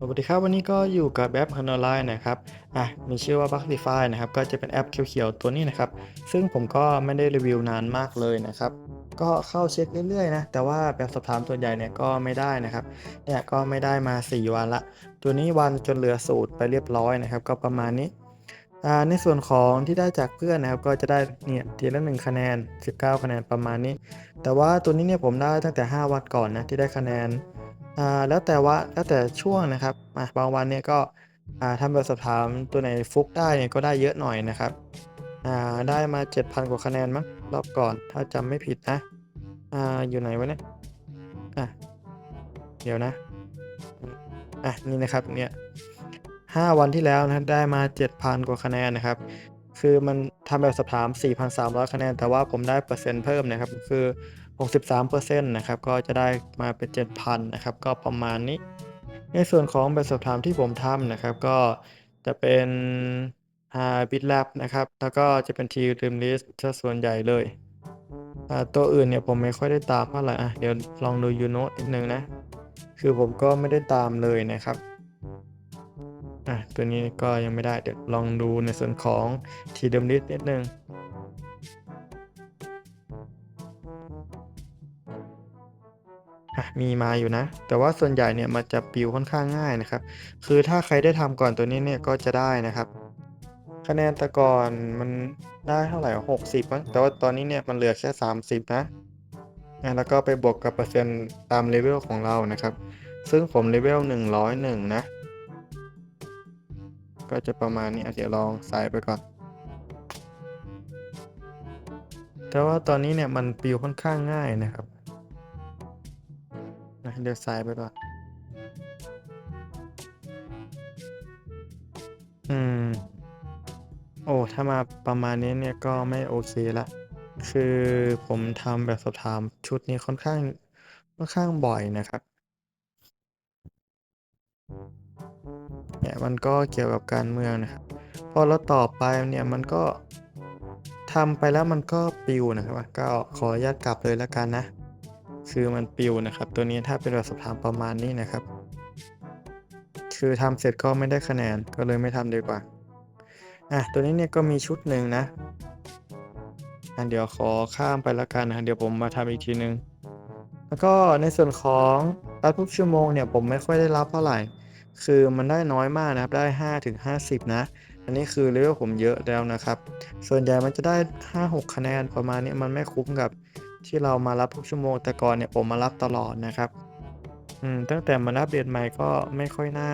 สวัสดีครับวันนี้ก็อยู่กับแอป h o n o l i n e นะครับอะมีชื่อว่า b u g i f y นะครับก็จะเป็นแอปเขียวๆตัวนี้นะครับ ซึ่งผมก็ไม่ได้รีวิวนานมากเลยนะครับ ก็เข้าเช็คเรื่อยๆนะแต่ว่าแบบสอบถามตัวใหญ่เนี่ยก็ไม่ได้นะครับเนี่ยก็ไม่ได้มา 4 วันละ ตัวนี้วันจนเหลือสูตรไปเรียบร้อยนะครับ ก็ประมาณนี้อ่าในส่วนของที่ได้จากเพื่อนนะครับ ก็จะได้เนี่ยทีละ1คะแนน 19 คะแนนประมาณนี้ แต่ว่าตัวนี้เนี่ยผมได้ตั้งแต่ 5 วันก่อนนะที่ได้คะแนน แล้วแต่ว่าแล้วแต่ช่วงนะครับอ่าบางวันเนี่ยก็ทำแบบสอบถามตัวไหนฟุกได้เนี่ยก็ได้เยอะหน่อยนะครับได้มา 7,000 กว่าคะแนนมั้งรอบก่อนถ้าจำไม่ผิดนะออยู่ไหนวะเนี่ยอะเดี๋ยวนะอะนี่นะครับเนี่ย5วันที่แล้วนะได้มา 7,000 กว่าคะแนนนะครับ คือมันทำแบบสอบถาม 4,300 คะแนน แต่ว่าผมได้เปอร์เซ็นต์เพิ่มนะครับ คือ 63%นะครับก็จะได้มาเป็น 7,000นะครับก็ประมาณนี้ ในส่วนของแบบสอบถามที่ผมทำนะครับ ก็จะเป็นอ่า BitLab นะครับ แล้วก็จะเป็น T-Rimlist ซะส่วนใหญ่เลยตัวอื่นเนี่ยผมไม่ค่อยได้ตามเท่าไหร่อะเดี๋ยวลองดู Uno นิดนึงนะ คือผมก็ไม่ได้ตามเลยนะครับอะตัวนี้ก็ยังไม่ได้เดี๋ยวลองดูในส่วนของ t d m list นิดนึง มีมาอยู่นะ แต่ว่าส่วนใหญ่เนี่ยมันจะปลิวค่อนข้างง่ายนะครับ คือถ้าใครได้ทำก่อนตัวนี้เนี่ยก็จะได้นะครับ คะแนนต่ก่อนมันได้เท่าไหร่หกสิบมั้งแต่ว่าตอนนี้เนี่ยมันเหลือแค่สามสิบนะแล้วก็ไปบวกกับเปอร์เซ็นต์ตามเลเวลของเรานะครับ ซึ่งผมเลเวลหนึ่งร้อยหนึ่งนะ ก็จะประมาณนี้อะเดี๋ยวลองใส่ไปก่อนแต่ว่าตอนนี้เนี่ยมันปลิวค่อนข้างง่ายนะครับ เดี๋ยวใส่ไปก่อนอืม โอ้ ถ้ามาประมาณนี้เนี่ยก็ไม่โอเคละ คือผมทำแบบสอบถามชุดนี้ค่อนข้าง ค่อนข้างบ่อยนะครับ เนี่ยมันก็เกี่ยวกับการเมืองนะครับ พอเราตอบไปเนี่ยมันก็ทำไปแล้วมันก็ปิวนะครับ ก็ขออนุญาตกลับเลยแล้วกันนะ คือมันปิวนะครับ ตัวนี้ถ้าเป็นแบบสอบถามประมาณนี้นะครับ คือทำเสร็จก็ไม่ได้คะแนนก็เลยไม่ทำดีกว่าอะตัวนี้เนี่ยก็มีชุดหนึ่งนะอะเดี๋ยวขอข้ามไปล้วกันนะเดี๋ยวผมมาทำอีกทีนึง แล้วก็ในส่วนของรับทุกชั่วโมงเนี่ยผมไม่ค่อยได้รับเท่าไหร่ คือมันได้น้อยมากนะครับได้5ถึง50นะ อันนี้คือเลเวลผมเยอะแล้วนะครับ ส่วนใหญ่มันจะได้ 5-6 คะแนนประมาณนี้มันไม่คุ้มกับ ที่เรามารับทุกชั่วโมงแต่ก่อนเนี่ยผมมารับตลอดนะครับอืมตั้งแต่มาอัปเดตใหม่ก็ไม่ค่อยน่า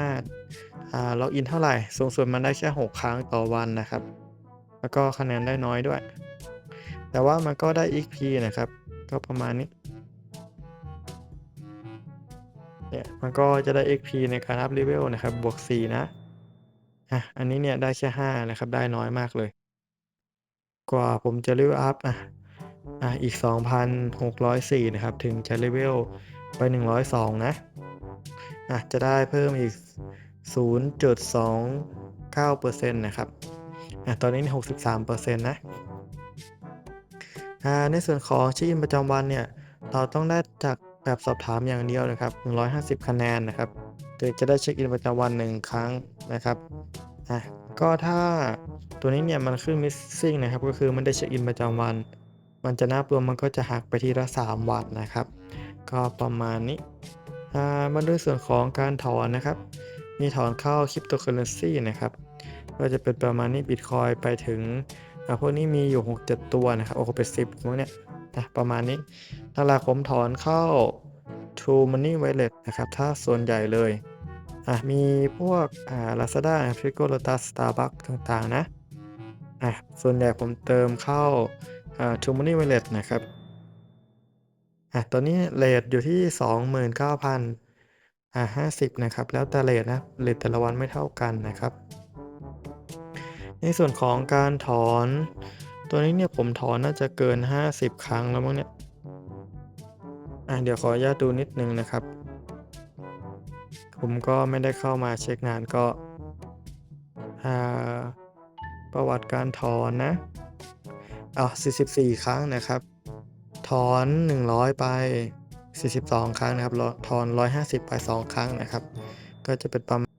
อ่าล็อกอินเท่าไหร่ สูงสุดมันได้แค่ 6 ครั้งต่อวันนะครับ แล้วก็คะแนนได้น้อยด้วย แต่ว่ามันก็ได้ XP นะครับ ก็ประมาณนี้เนี่ยมันก็จะได้ XP ในการอัพเลเวลนะครับ บวก 4 นะอะอันนี้เนี่ยได้แค่ 5 นะครับ ได้น้อยมากเลย กว่าผมจะเลเวลอัพอะ อะอีก 2,604 นะครับ ถึงจะเลเวลไป 102 นะอะจะได้เพิ่มอีก 0.29%นะครับอะตอนนี้ 63%นะอ่าในส่วนของเช็คอินประจำวันเนี่ย เราต้องได้จากแบบสอบถามอย่างเดียวนะครับ 150 คะแนนนะครับถึงจะได้เช็คอินประจำวัน1ครั้งนะครับอะก็ถ้าตัวนี้เนี่ยมันขึ้น missing นะครับ ก็คือมันได้เช็คอินประจำวัน มันจะนับรวมมันก็จะหักไปทีละ 3 วันนะครับ ก็ประมาณนี้อ่ามาดูส่วนของการถอนนะครับ มีถอนเข้า cryptocurrency นะครับก็จะเป็นประมาณนี้ Bitcoin ไปถึงอ่าพวกนี้มีอยู่ 6-7 ตัวนะครับ โอ้โหเป็น10พวกเนี้ยนะประมาณนี้หลักๆผมถอนเข้า True Money Wallet นะครับ ถ้าส่วนใหญ่เลยอะมีพวกอ่า Lazada f r i g o Lotus Starbucks ต่างๆ นะอะส่วนใหญ่ผมเติมเข้า อ่า True Money Wallet นะครับ อะตัวนี้เรทอยู่ที่ 29,000อ่า50 นะครับ แล้วแต่เรทนะเรทแต่ละวันไม่เท่ากันนะครับ ในส่วนของการถอน ตัวนี้เนี่ยผมถอนน่าจะเกิน 50 ครั้งแล้วมั้งเนี่ย อะเดี๋ยวขออนุญาตดูนิดนึงนะครับ ผมก็ไม่ได้เข้ามาเช็คนานก็ อ่า ประวัติการถอนนะ อะ44 ครั้งนะครับ ถอน 100 ไป 42 ครั้งนะครับแล้วถอน 150 ไป 2 ครั้งนะครับ ก็จะเป็นประมาณ